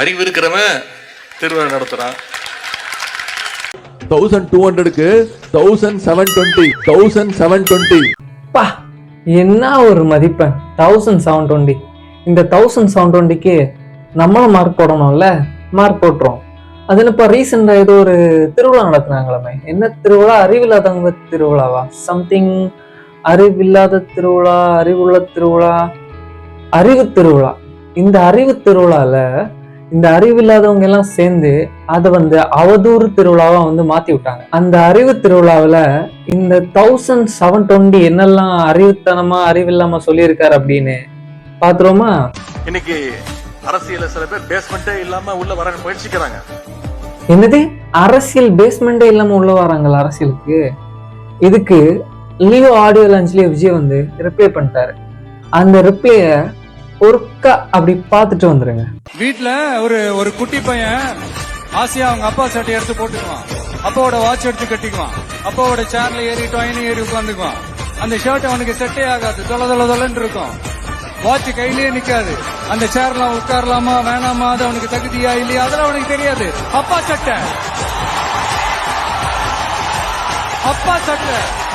அறிவு இருக்கிறவன் திருவிழா நடத்துறான். தௌசண்ட் டூ ஹண்ட்ரடுக்கு thousand seven twenty thousand seven twenty பா என்ன ஒரு மதிப்பெண் தௌசண்ட் செவன் டுவெண்ட்டி இந்த தௌசண்ட் செவன் டுவெண்ட்டிக்கு நம்மளும் மார்க் போடணும்ல? மார்க் போட்டுரும் அது இப்போ ரீசெண்டாக ஏதோ ஒரு திருவிழா நடத்துனாங்களாமே. என்ன திருவிழா? அறிவில்லாதவங்க திருவிழாவா? சம்திங் அறிவில்லாத திருவிழா அறிவுள்ள திருவிழா அறிவு திருவிழா. இந்த அறிவு திருவிழால இந்த அறிவில்லாதவங்க எல்லாம் சேர்ந்து அதை வந்து அவதூறு திருவிழாவா வந்து மாத்தி விட்டாங்க. அந்த அறிவு திருவிழாவில் இந்த தௌசண்ட் செவன் டுவெண்ட்டி என்னெல்லாம் அறிவுத்தனமா அறிவில்லாம சொல்லியிருக்காரு அப்படின்னு பாத்துருவோமா? இன்னைக்கு அரசியல சில பேர் பேஸ்மெண்ட்டே இல்லாம உள்ள வர முயற்சிக்கிறாங்க. என்னது? அரசியல் பேஸ்மெண்டே இல்லாம உள்ள வராங்களா அரசியலுக்கு? இதுக்கு லியோ ஆடியோ லான்ச்லயே விஜய் வந்து ரிப்ளை பண்ணிட்டாரு. அந்த ரிப்ளைய ஒருக்கா அப்படி பார்த்துட்டு வந்துருங்க. வீட்டுல ஒரு ஒரு குட்டி பையன் ஆசையா அவங்க அப்பா சட்டை எடுத்து போட்டுக்குவான். அப்பாவோட வாட்ச் எடுத்து கட்டிக்குவான். அப்பாவோட சேர்ல ஏறி டொயினு ஏறி உட்காந்துக்குவான். அந்த ஷர்ட் அவனுக்கு செட்டே ஆகாது. தொலை தொலை தொலைன்னு இருக்கும். வாட்ச் கையிலேயே நிக்காது. அந்த சேர்ல உட்காரலாமா வேணாமா அது அவனுக்கு தகுதியா இல்லையா அதெல்லாம் அவனுக்கு தெரியாது. அப்பா சட்டை. அப்பா சட்டை.